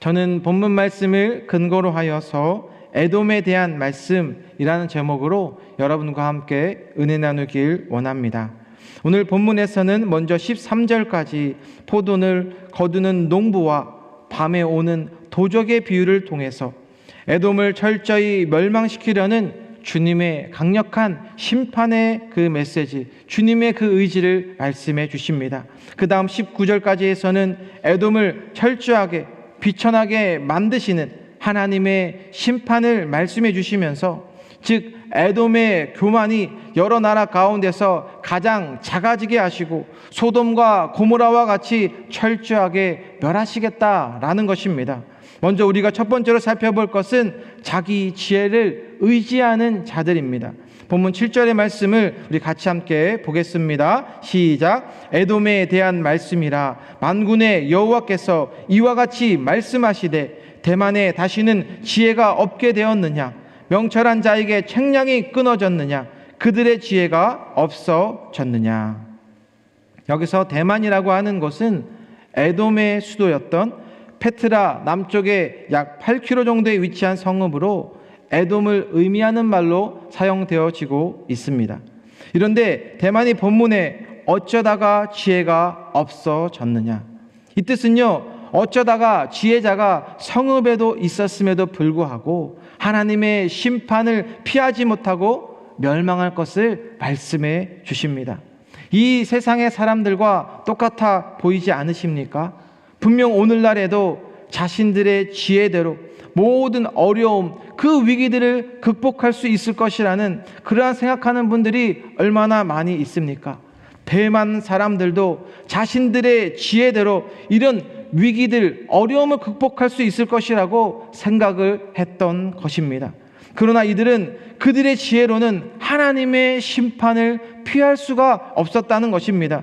저는 본문 말씀을 근거로 하여서 에돔에 대한 말씀이라는 제목으로 여러분과 함께 은혜 나누길 원합니다. 오늘 본문에서는 먼저 13절까지 포도를 거두는 농부와 밤에 오는 도적의 비유를 통해서 에돔을 철저히 멸망시키려는 주님의 강력한 심판의 그 메시지, 주님의 그 의지를 말씀해 주십니다. 그 다음 19절까지에서는 에돔을 철저하게 비천하게 만드시는 하나님의 심판을 말씀해 주시면서 즉 에돔의 교만이 여러 나라 가운데서 가장 작아지게 하시고 소돔과 고모라와 같이 철저하게 멸하시겠다라는 것입니다. 먼저 우리가 첫 번째로 살펴볼 것은 자기 지혜를 의지하는 자들입니다. 본문 7절의 말씀을 우리 같이 함께 보겠습니다. 시작. 에돔에 대한 말씀이라 만군의 여호와께서 이와 같이 말씀하시되 대만에 다시는 지혜가 없게 되었느냐 명철한 자에게 책량이 끊어졌느냐 그들의 지혜가 없어졌느냐 여기서 대만이라고 하는 곳은 에돔의 수도였던 페트라 남쪽에 약 8km 정도에 위치한 성읍으로 에돔을 의미하는 말로 사용되어지고 있습니다. 이런데 대만이 본문에 어쩌다가 지혜가 없어졌느냐. 이 뜻은요, 어쩌다가 지혜자가 성읍에도 있었음에도 불구하고 하나님의 심판을 피하지 못하고 멸망할 것을 말씀해 주십니다. 이 세상의 사람들과 똑같아 보이지 않으십니까? 분명 오늘날에도 자신들의 지혜대로 모든 어려움, 그 위기들을 극복할 수 있을 것이라는 그러한 생각하는 분들이 얼마나 많이 있습니까? 대만 사람들도 자신들의 지혜대로 이런 위기들, 어려움을 극복할 수 있을 것이라고 생각을 했던 것입니다. 그러나 이들은 그들의 지혜로는 하나님의 심판을 피할 수가 없었다는 것입니다.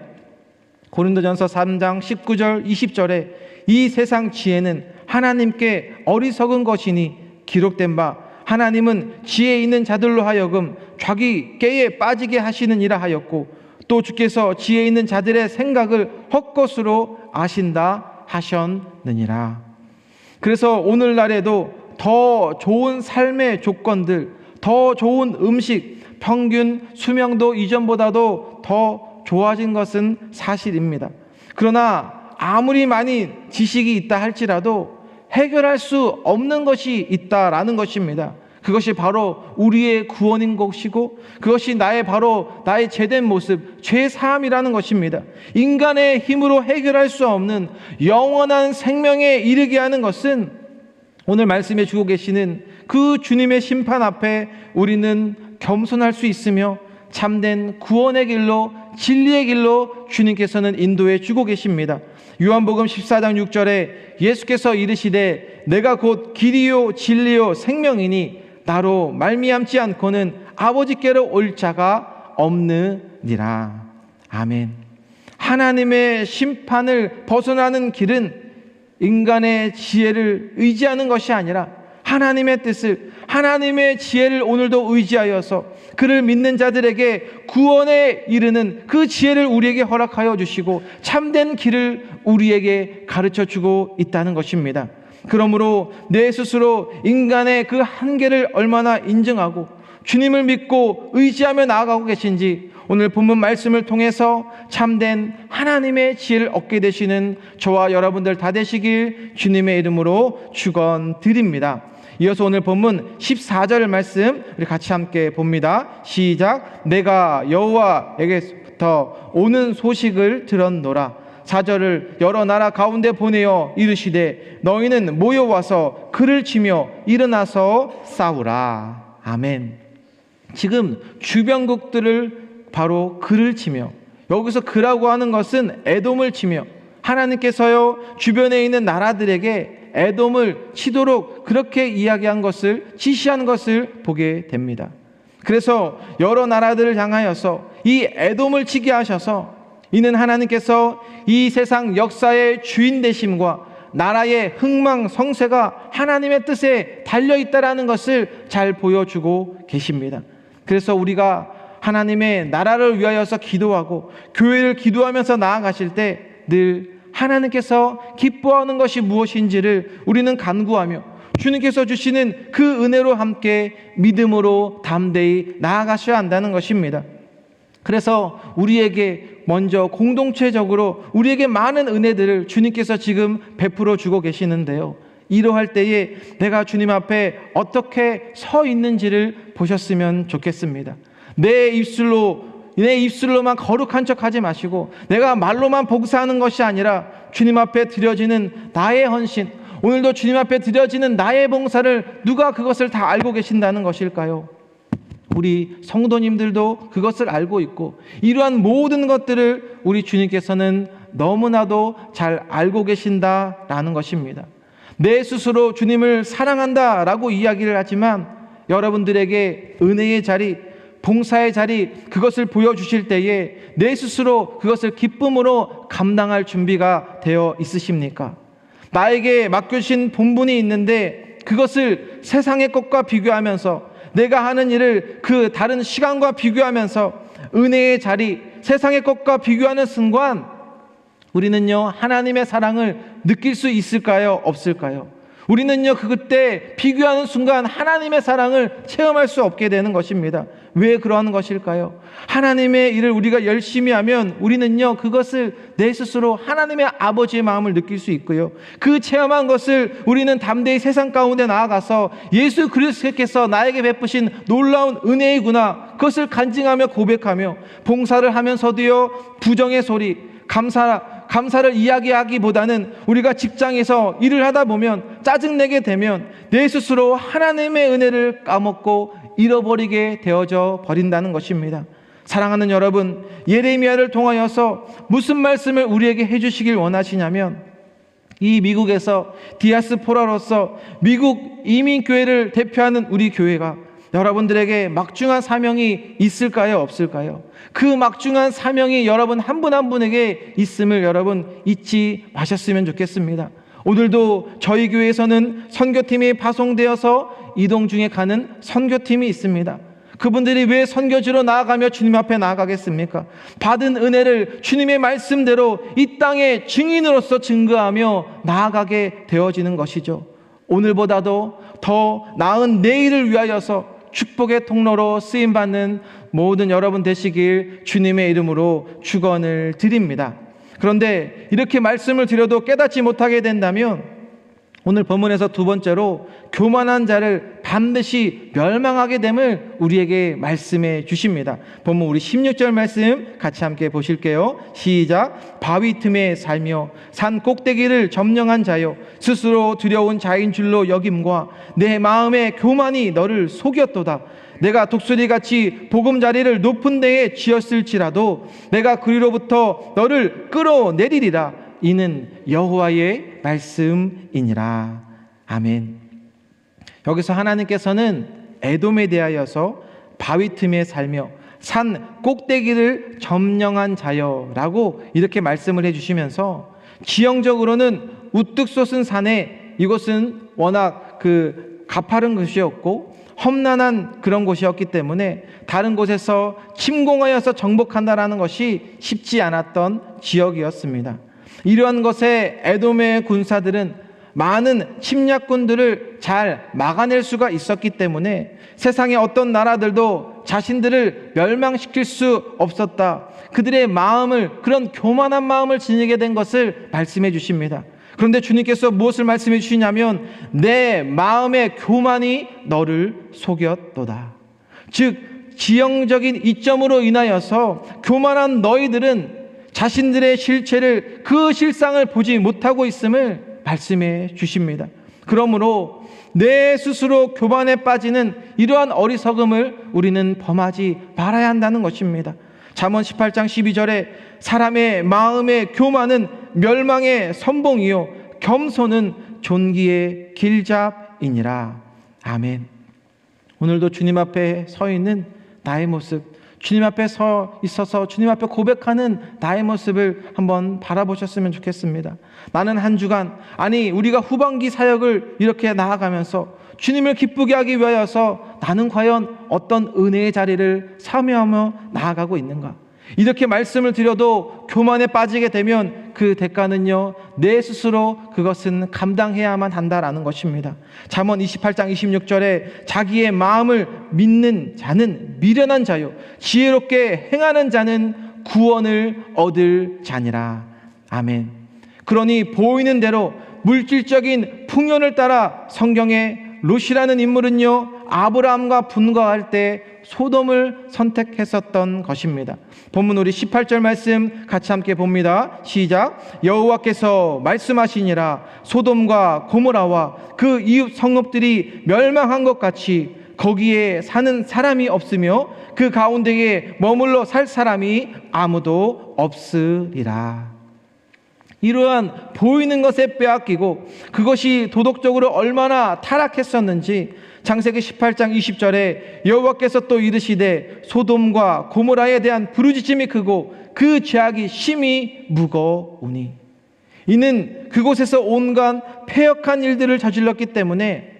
고린도전서 3장 19절 20절에 이 세상 지혜는 하나님께 어리석은 것이니 기록된 바 하나님은 지혜 있는 자들로 하여금 자기 깨에 빠지게 하시는이라 하였고 또 주께서 지혜 있는 자들의 생각을 헛것으로 아신다 하셨느니라. 그래서 오늘날에도 더 좋은 삶의 조건들, 더 좋은 음식, 평균 수명도 이전보다도 더 좋아진 것은 사실입니다. 그러나 아무리 많이 지식이 있다 할지라도 해결할 수 없는 것이 있다라는 것입니다. 그것이 바로 우리의 구원인 것이고 그것이 나의 바로 나의 제된 모습, 죄 사함이라는 것입니다. 인간의 힘으로 해결할 수 없는 영원한 생명에 이르게 하는 것은 오늘 말씀해 주고 계시는 그 주님의 심판 앞에 우리는 겸손할 수 있으며 참된 구원의 길로 진리의 길로 주님께서는 인도해 주고 계십니다. 요한복음 14장 6절에 예수께서 이르시되 내가 곧 길이요 진리요 생명이니 나로 말미암지 않고는 아버지께로 올 자가 없느니라. 아멘. 하나님의 심판을 벗어나는 길은 인간의 지혜를 의지하는 것이 아니라 하나님의 뜻을 하나님의 지혜를 오늘도 의지하여서 그를 믿는 자들에게 구원에 이르는 그 지혜를 우리에게 허락하여 주시고 참된 길을 우리에게 가르쳐 주고 있다는 것입니다. 그러므로 내 스스로 인간의 그 한계를 얼마나 인정하고 주님을 믿고 의지하며 나아가고 계신지 오늘 본문 말씀을 통해서 참된 하나님의 지혜를 얻게 되시는 저와 여러분들 다 되시길 주님의 이름으로 축원드립니다. 이어서 오늘 본문 14절 말씀 우리 같이 함께 봅니다. 시작. 내가 여호와에게부터 오는 소식을 들었노라. 사절을 여러 나라 가운데 보내어 이르시되 너희는 모여와서 그를 치며 일어나서 싸우라. 아멘. 지금 주변국들을 바로 그를 치며 여기서 그라고 하는 것은 에돔을 치며 하나님께서요 주변에 있는 나라들에게 에돔을 치도록 그렇게 이야기한 것을 지시한 것을 보게 됩니다. 그래서 여러 나라들을 향하여서 이 에돔을 치게 하셔서 이는 하나님께서 이 세상 역사의 주인 되심과 나라의 흥망 성쇠가 하나님의 뜻에 달려 있다라는 것을 잘 보여주고 계십니다. 그래서 우리가 하나님의 나라를 위하여서 기도하고 교회를 기도하면서 나아가실 때 늘 하나님께서 기뻐하는 것이 무엇인지를 우리는 간구하며 주님께서 주시는 그 은혜로 함께 믿음으로 담대히 나아가셔야 한다는 것입니다. 그래서 우리에게 먼저 공동체적으로 우리에게 많은 은혜들을 주님께서 지금 베풀어 주고 계시는데요. 이러할 때에 내가 주님 앞에 어떻게 서 있는지를 보셨으면 좋겠습니다. 내 입술로 내 입술로만 거룩한 척 하지 마시고 내가 말로만 봉사하는 것이 아니라 주님 앞에 드려지는 나의 헌신 오늘도 주님 앞에 드려지는 나의 봉사를 누가 그것을 다 알고 계신다는 것일까요? 우리 성도님들도 그것을 알고 있고 이러한 모든 것들을 우리 주님께서는 너무나도 잘 알고 계신다라는 것입니다. 내 스스로 주님을 사랑한다라고 이야기를 하지만 여러분들에게 은혜의 자리, 봉사의 자리 그것을 보여주실 때에 내 스스로 그것을 기쁨으로 감당할 준비가 되어 있으십니까? 나에게 맡겨주신 본분이 있는데 그것을 세상의 것과 비교하면서 내가 하는 일을 그 다른 시간과 비교하면서 은혜의 자리, 세상의 것과 비교하는 순간 우리는요, 하나님의 사랑을 느낄 수 있을까요? 없을까요? 우리는요, 그때 비교하는 순간 하나님의 사랑을 체험할 수 없게 되는 것입니다. 왜 그러한 것일까요? 하나님의 일을 우리가 열심히 하면 우리는요, 그것을 내 스스로 하나님의 아버지의 마음을 느낄 수 있고요. 그 체험한 것을 우리는 담대히 세상 가운데 나아가서 예수 그리스도께서 나에게 베푸신 놀라운 은혜이구나. 그것을 간증하며 고백하며 봉사를 하면서도요, 부정의 소리, 감사, 감사를 이야기하기보다는 우리가 직장에서 일을 하다 보면 짜증내게 되면 내 스스로 하나님의 은혜를 까먹고 잃어버리게 되어져 버린다는 것입니다. 사랑하는 여러분, 예레미야를 통하여서 무슨 말씀을 우리에게 해주시길 원하시냐면 이 미국에서 디아스포라로서 미국 이민교회를 대표하는 우리 교회가 여러분들에게 막중한 사명이 있을까요? 없을까요? 그 막중한 사명이 여러분 한 분한 분에게 있음을 여러분 잊지 마셨으면 좋겠습니다. 오늘도 저희 교회에서는 선교팀이 파송되어서 이동 중에 가는 선교팀이 있습니다. 그분들이 왜 선교지로 나아가며 주님 앞에 나아가겠습니까? 받은 은혜를 주님의 말씀대로 이 땅의 증인으로서 증거하며 나아가게 되어지는 것이죠. 오늘보다도 더 나은 내일을 위하여서 축복의 통로로 쓰임 받는 모든 여러분 되시길 주님의 이름으로 축원을 드립니다. 그런데 이렇게 말씀을 드려도 깨닫지 못하게 된다면 오늘 본문에서 두 번째로 교만한 자를 반드시 멸망하게 됨을 우리에게 말씀해 주십니다. 본문 우리 16절 말씀 같이 함께 보실게요. 시작. 바위 틈에 살며 산 꼭대기를 점령한 자요 스스로 두려운 자인 줄로 여김과 내 마음의 교만이 너를 속였도다. 내가 독수리 같이 보금자리를 높은 데에 지었을지라도 내가 그리로부터 너를 끌어내리리라. 이는 여호와의 말씀이니라. 아멘. 여기서 하나님께서는 에돔에 대하여서 바위 틈에 살며 산 꼭대기를 점령한 자여라고 이렇게 말씀을 해주시면서 지형적으로는 우뚝 솟은 산에 이곳은 워낙 그 가파른 곳이었고 험난한 그런 곳이었기 때문에 다른 곳에서 침공하여서 정복한다라는 것이 쉽지 않았던 지역이었습니다. 이러한 것에 에돔의 군사들은 많은 침략군들을 잘 막아낼 수가 있었기 때문에 세상의 어떤 나라들도 자신들을 멸망시킬 수 없었다. 그들의 마음을 그런 교만한 마음을 지니게 된 것을 말씀해 주십니다. 그런데 주님께서 무엇을 말씀해 주시냐면 내 마음의 교만이 너를 속였도다. 즉 지형적인 이점으로 인하여서 교만한 너희들은 자신들의 실체를 그 실상을 보지 못하고 있음을 말씀해 주십니다. 그러므로 내 스스로 교만에 빠지는 이러한 어리석음을 우리는 범하지 말아야 한다는 것입니다. 잠언 18장 12절에 사람의 마음의 교만은 멸망의 선봉이요 겸손은 존귀의 길잡이니라. 아멘. 오늘도 주님 앞에 서 있는 나의 모습 주님 앞에 서 있어서 주님 앞에 고백하는 나의 모습을 한번 바라보셨으면 좋겠습니다. 나는 한 주간, 아니, 우리가 후반기 사역을 이렇게 나아가면서 주님을 기쁘게 하기 위하여서 나는 과연 어떤 은혜의 자리를 사모하며 나아가고 있는가? 이렇게 말씀을 드려도 교만에 빠지게 되면 그 대가는요, 내 스스로 그것은 감당해야만 한다라는 것입니다. 잠언 28장 26절에 자기의 마음을 믿는 자는 미련한 자요, 지혜롭게 행하는 자는 구원을 얻을 자니라. 아멘. 그러니 보이는 대로 물질적인 풍요를 따라 성경에 롯이라는 인물은요, 아브라함과 분가할 때 소돔을 선택했었던 것입니다. 본문 우리 18절 말씀 같이 함께 봅니다. 시작. 여호와께서 말씀하시니라 소돔과 고모라와 그 이웃 성읍들이 멸망한 것 같이 거기에 사는 사람이 없으며 그 가운데에 머물러 살 사람이 아무도 없으리라. 이러한 보이는 것에 빼앗기고 그것이 도덕적으로 얼마나 타락했었는지 창세기 18장 20절에 여호와께서 또 이르시되 소돔과 고모라에 대한 부르짖음이 크고 그 죄악이 심히 무거우니. 이는 그곳에서 온갖 폐역한 일들을 저질렀기 때문에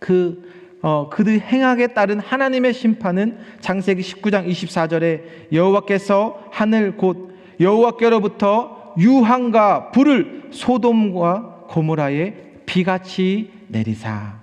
그 어, 그들 행악에 따른 하나님의 심판은 창세기 19장 24절에 여호와께서 하늘 곧 여호와께로부터 유황과 불을 소돔과 고모라에 비같이 내리사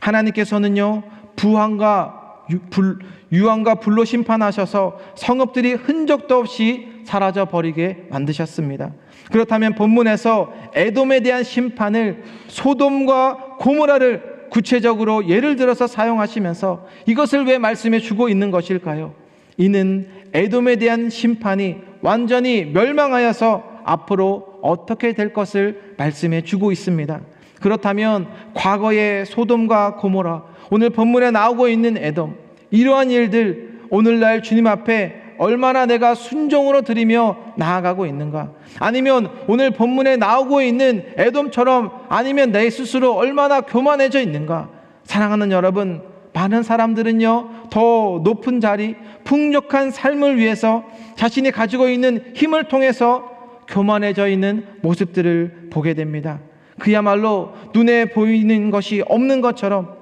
하나님께서는요 부황과 유, 불, 유황과 불로 심판하셔서 성읍들이 흔적도 없이 사라져 버리게 만드셨습니다. 그렇다면 본문에서 에돔에 대한 심판을 소돔과 고모라를 구체적으로 예를 들어서 사용하시면서 이것을 왜 말씀해 주고 있는 것일까요? 이는 에돔에 대한 심판이 완전히 멸망하여서 앞으로 어떻게 될 것을 말씀해 주고 있습니다. 그렇다면 과거의 소돔과 고모라, 오늘 본문에 나오고 있는 에돔, 이러한 일들 오늘날 주님 앞에 얼마나 내가 순종으로 드리며 나아가고 있는가? 아니면 오늘 본문에 나오고 있는 에돔처럼 아니면 내 스스로 얼마나 교만해져 있는가? 사랑하는 여러분, 많은 사람들은요, 더 높은 자리, 풍족한 삶을 위해서 자신이 가지고 있는 힘을 통해서 교만해져 있는 모습들을 보게 됩니다. 그야말로 눈에 보이는 것이 없는 것처럼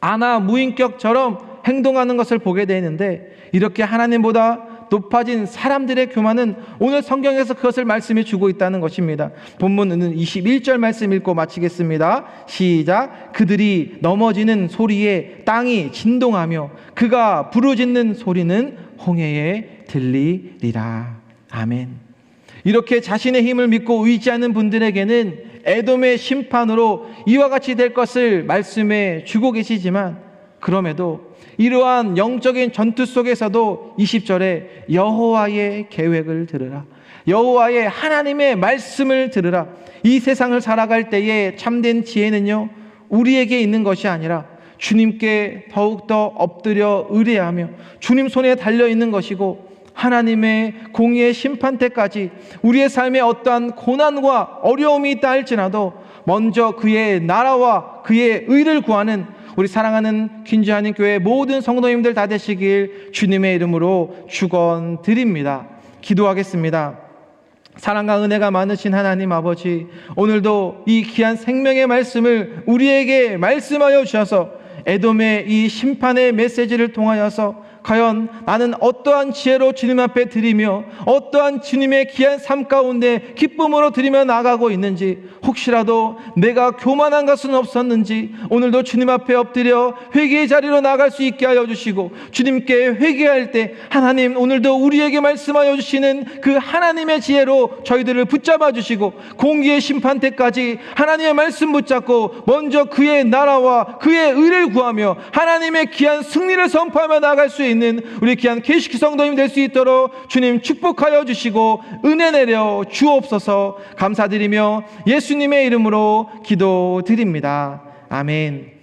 아나 무인격처럼 행동하는 것을 보게 되는데 이렇게 하나님보다 높아진 사람들의 교만은 오늘 성경에서 그것을 말씀해 주고 있다는 것입니다. 본문은 21절 말씀 읽고 마치겠습니다. 시작. 그들이 넘어지는 소리에 땅이 진동하며 그가 부르짖는 소리는 홍해에 들리리라. 아멘. 이렇게 자신의 힘을 믿고 의지하는 분들에게는 에돔의 심판으로 이와 같이 될 것을 말씀해 주고 계시지만 그럼에도 이러한 영적인 전투 속에서도 20절에 여호와의 계획을 들으라. 여호와의 하나님의 말씀을 들으라. 이 세상을 살아갈 때에 참된 지혜는요. 우리에게 있는 것이 아니라 주님께 더욱더 엎드려 의뢰하며 주님 손에 달려 있는 것이고 하나님의 공의의 심판 때까지 우리의 삶에 어떠한 고난과 어려움이 있다 할지라도 먼저 그의 나라와 그의 의를 구하는 우리 사랑하는 퀸즈하는 교회 모든 성도님들 다 되시길 주님의 이름으로 축원드립니다. 기도하겠습니다. 사랑과 은혜가 많으신 하나님 아버지, 오늘도 이 귀한 생명의 말씀을 우리에게 말씀하여 주셔서 에돔의 이 심판의 메시지를 통하여서 과연 나는 어떠한 지혜로 주님 앞에 드리며 어떠한 주님의 귀한 삶 가운데 기쁨으로 드리며 나가고 있는지 혹시라도 내가 교만한 것은 없었는지 오늘도 주님 앞에 엎드려 회개의 자리로 나갈 수 있게 하여 주시고 주님께 회개할 때 하나님 오늘도 우리에게 말씀하여 주시는 그 하나님의 지혜로 저희들을 붙잡아 주시고 공기의 심판 때까지 하나님의 말씀 붙잡고 먼저 그의 나라와 그의 의를 구하며 하나님의 귀한 승리를 선포하며 나갈 수 있는 우리 귀한 계시키 성도님 될 수 있도록 주님 축복하여 주시고 은혜 내려 주옵소서 감사드리며 예수님의 이름으로 기도드립니다. 아멘.